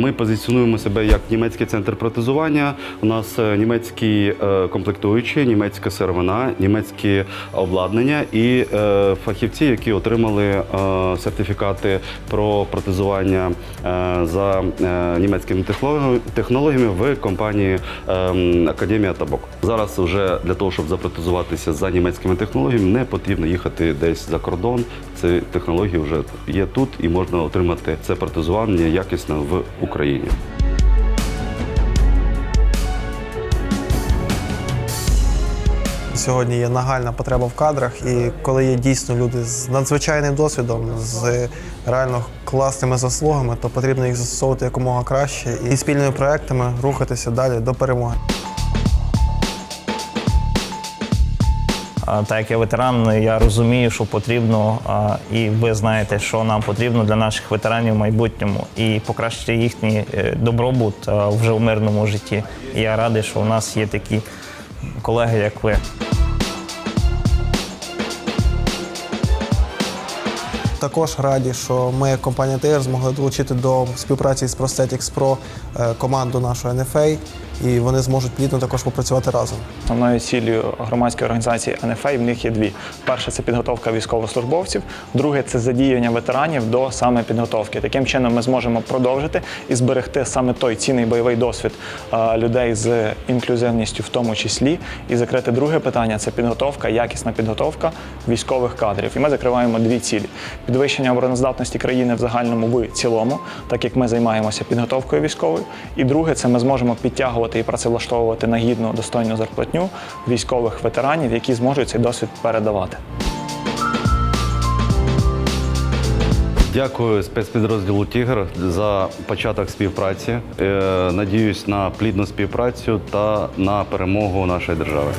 Ми позиціонуємо себе як німецький центр протезування. У нас е, німецькі е, комплектуючі, німецька сировина, німецьке обладнання і е, фахівці, які отримали сертифікати про протезування за німецькими технологіями- технологіями в компанії ем, Академія Табок. Зараз вже для того, щоб запротезуватися за німецькими технологіями, не потрібно їхати десь за кордон. Ці технології вже є тут і можна отримати це протезування якісно в Україні. Сьогодні є нагальна потреба в кадрах, і коли є дійсно люди з надзвичайним досвідом, з реально класними заслугами, то потрібно їх застосовувати якомога краще і спільними проектами рухатися далі до перемоги. Так як я ветеран, я розумію, що потрібно, і ви знаєте, що нам потрібно для наших ветеранів в майбутньому і покращити їхній е, добробут вже в мирному житті. І я радий, що у нас є такі колеги, як ви. Також раді, що ми, як компанія ТР, змогли долучити до співпраці з Prosthetics Pro е, команду нашої NFA, і вони зможуть плідно також попрацювати разом. Основною ціллю громадської організації НФА в них є дві: перше це підготовка військовослужбовців, друге це задіяння ветеранів до саме підготовки. Таким чином ми зможемо продовжити і зберегти саме той цінний бойовий досвід людей з інклюзивністю, в тому числі, і закрити друге питання це підготовка, якісна підготовка військових кадрів. І ми закриваємо дві цілі: підвищення обороноздатності країни в загальному в цілому, так як ми займаємося підготовкою військовою. І друге, це ми зможемо підтягувати і працевлаштовувати на гідну достойну зарплатню військових ветеранів, які зможуть цей досвід передавати. Дякую спецпідрозділу Тігр за початок співпраці. Е, Надіюсь на плідну співпрацю та на перемогу нашої держави.